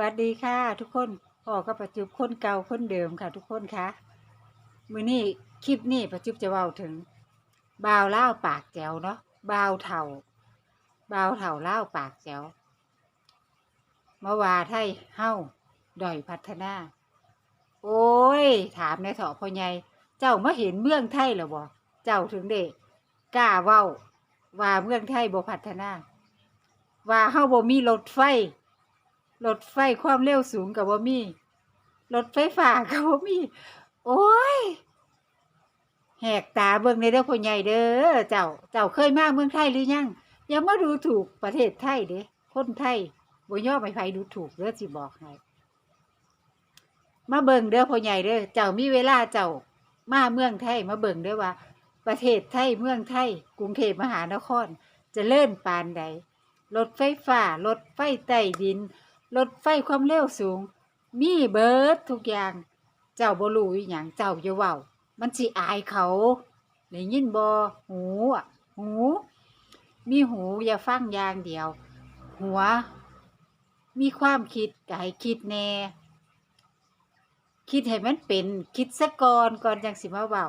วัสดีค่ะทุกคนพ่อก็ประจุบคนเก่าคนเดิมค่ะ ทุกคนคะมือนี้คลิปนี้ประจุบจะเว้าถึงบ่าวเล่าปากแจ๋วเนาะบ่าวเถ่าบ่าวเถ่าเล่าปากแจ๋วมาว่าไทยเฮ้าดอยพัฒนา โอ้ย ถามในเถาะพ่อใหญ่เจ้ามาเห็นเมืองไทยแล้วบ่เจ้าถึงเด็กกล้าเว้าว่าเมืองไทยบ่พัฒนา ว่าเฮาบ่มีรถไฟ รถไฟความเร็วสูงกับบ่มีรถไฟฟ้ากับบ่มี โอ้ยแหกตาเบิ่งในเด้อพ่อใหญ่เด้อเจ้าเจ้าเคยมาเมืองไทยหรือยังอย่ามาดูถูกประเทศไทยเด้คนไทยบ่ยอมให้ไผดูถูกเด้อสิบอกให้มาเบิ่งเด้อพ่อใหญ่เด้อเจ้ามีเวลาเจ้ามาเมืองไทยมาเบิ่งเด้อว่า ประเทศไทยเมืองไทย กรุงเทพมหานครจะเลิ่อนปานใดรถไฟฟ้ารถไฟใต้ดิน รถไฟความเร็วสูง มีเบิร์ดทุกอย่าง เจ้าบ่รู้อีหยังเจ้าอย่าเว้า มันสิอายเขาได้ยินบ่หูอะหู มีหูอย่าฟังอย่างเดียว หัว มีความคิดก็ให้คิดแน่คิดให้มันเป็นคิดซะก่อนก่อนจังสิมาเว้า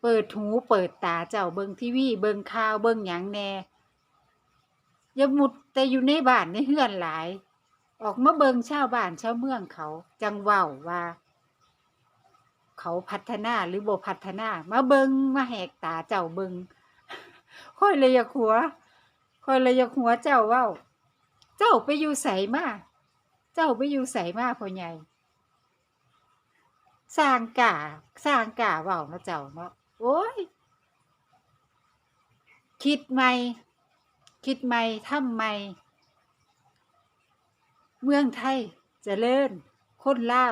เปิดหูเปิดตาเจ้าเบิ่งทีวีเบิ่งข่าวเบิ่งหยังแน่อย่ามุดแต่อยู่ในบ้านในเฮือนหลาย ออกมาเบิงชาวบ้านชาวเมืองเขา จังเว้าว่า เขาพัฒนาหรือบ่พัฒนา มาเบิงมาแหกตาเจ้าเบิงค่อยเลยอยากหัวค่อยเลยอยากหัวเจ้าเว้าเจ้าไปอยู่ไสมาเจ้าไปอยู่ไสมาพ่อใหญ่สร้างกาสร้างกาเว้าเนาะเจ้าเนาะโอ้ยคิดใหม่ คิดใหม่ทำใหม่ เมืองไทยจเจริญคนเลา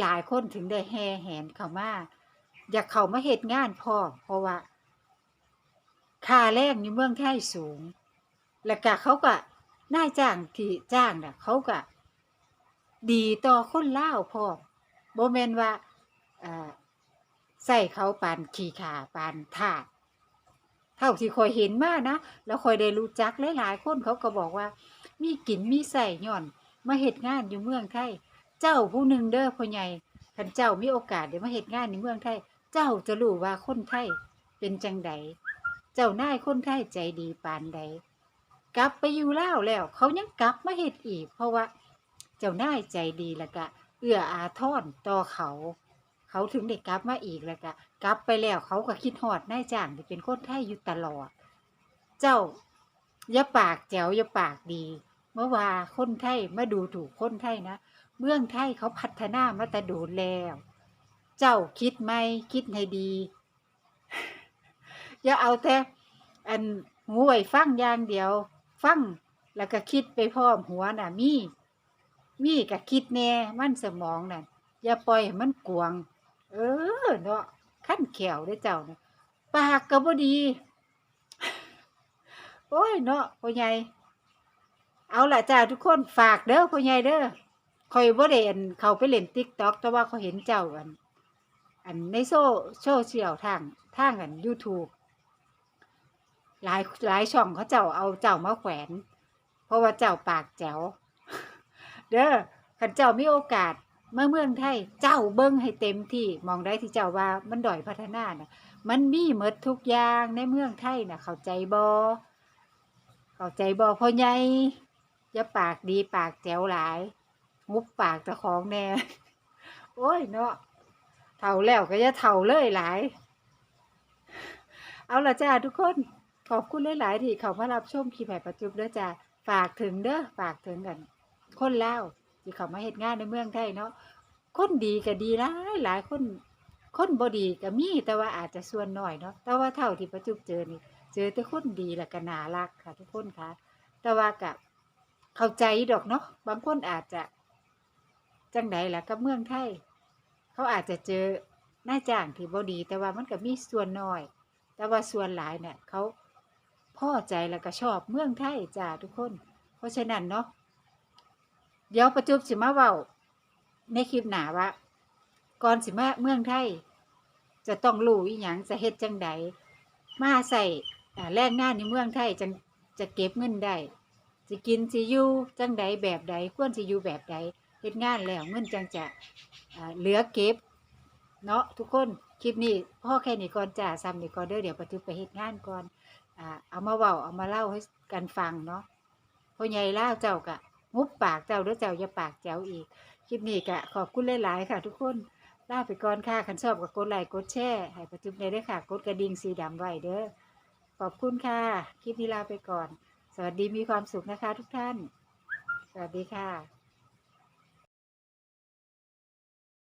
หลาย ๆ คนถึงได้แห่แหนเข้ามาอยากเข้ามาเฮ็ดงานพ่อเพราะว่าค่าแรงอยู่เมืองไทยสูง แล้วก็เขาก็นายจ้างที่จ้างน่ะเขาก็ดีต่อคนเลาพ่อโบ่แม่นว่าใส่เขาปานขี้ขาปานทาสเท่าที่คอยเห็นมานะ แล้วคอยได้รู้จักหลายๆคนเขาก็บอกว่า มีกินมีใส่ย่อน มาเฮ็ดงานอยู่เมืองไทย เจ้าผู้หนึ่งเด้อพ่อใหญ่คันเจ้ามีโอกาสได้มาเฮ็ดงานในเมืองไทย เจ้าจะรู้ว่าคนไทยเป็นจังใดเจ้านายคนไทยใจดีปานใด กลับไปอยู่เล่าแล้ว เขายังกลับมาเฮ็ดอีก เพราะว่า เจ้านายใจดีแล้วก็เอื้ออาทรต่อเขา เขาถึงได้กลับมาอีกแล้วก็กลับไปแล้วเขาก็คิดฮอดนายจ้างที่เป็นคนไทยอยู่ตลอด เจ้า อย่าปากแจ๋วอย่าปากดี เมื่อว่าคนไทยมาดูถูกคนไทยนะ เมืองไทยเขาพัฒนามาแต่โดนแล้ว เจ้าคิดไหมคิดให้ดี อย่าเอาแต่อันหูไว้ฟังอย่างเดียว ฟังแล้วก็คิดไปพร้อมหัวน่ะ มี มีก็คิดแน่มันสมองน่ะ อย่าปล่อยให้มันกวง เออเนาะขั้นแขวได้เจ้านะปากก็บ่ดี อ้ยเนาะพ่อใหญ่เอาละจ้าทุกคนฝากเด้อพ่อใหญ่เด้อคอยบ่ได้อันเขาไปเล่น TikTok แต่ว่าเขาเห็นเจ้าอัน อันในโซโซเชียลทางทางอัน YouTube หลายหลายช่องเขาเจ้าเอาเจ้ามาแขวน เพราะว่าเจ้าปากแจ๋วเด้อคันเจ้ามีโอกาสเมื่อเมืองไทยเจ้าเบิ้งให้เต็มที่มองได้ที่เจ้าว่ามันดอยพัฒนาน่ะมันมีหมดทุกอย่างในเมืองไทยน่ะเข้าใจบ่ เข้าใจบ่พ่อใหญ่อย่าปากดีปากแจ๋วหลายงุบปากเจ้าของแน่โอ้ยเนาะเฒ่าแล้วก็อย่าเฒ่าเลยหลาย เอาละจ้าทุกคนขอบคุณหลายๆที่เขามารับชมคลิปแบบประจุบเด้อจ้าฝากถึงเด้อฝากถึงกัน คนลาวที่เขามาเฮ็ดงานในเมืองไทยเนาะคนดีก็ดีหลายหลายคนคนบ่ดีก็มีแต่ว่าอาจจะส่วนหน้อยเนาะแต่ว่าเท่าที่ประจุบเจอนี่ เจอแต่คนดีและก็น่ารักค่ะ ทุกคนค่ะ แต่ว่ากับเข้าใจดอกเนาะบางคนอาจจะ จังใดล่ะกับเมืองไทย เขาอาจจะเจอนาจ้างที่บ่ดี แต่ว่ามันก็มีส่วนน้อย แต่ว่าส่วนหลายเนี่ยเขาพอใจแล้วก็ชอบเมืองไทยจ้าทุกคน เพราะฉะนั้นเนาะเดี๋ยวประจุบสิมาเว้าในคลิปหนาว่าก่อนสิมาเมืองไทย จะต้องรู้อีหยังจะเฮ็ดจังใดมาใส่ แรงงานในเมืองไทยจังจะเก็บเงินได้สิกินสิอยู่จังใดแบบใดควรสิอยู่แบบใดเฮ็ดงานแล้วเงินจังจะอ่าเหลือเก็บ เนาะทุกคนคลิปนี้พ่อแค่นี้ก่อนจ้าซ้ำนี่ก่อนเด้อเดี๋ยวปะทึกไปเฮ็ดงานก่อนอ่าเอามาเว้าเอามาเล่าให้กันฟังเนาะพ่อใหญ่ล่าเจ้ากะงุบปากเจ้าเด้อเจ้าอย่าปากแจ๋วอีกคลิปนี้กะขอบคุณหลายๆค่ะ ทุกคนลาไปก่อนค่ะคันชอบก็กดไลค์กดแชร์ให้ประจุในด้ค่ะ กดกระดิ่งสีดำไว้เด้อ ขอบคุณค่ะ คลิปนี้ลาไปก่อน สวัสดีมีความสุขนะคะทุกท่าน สวัสดีค่ะ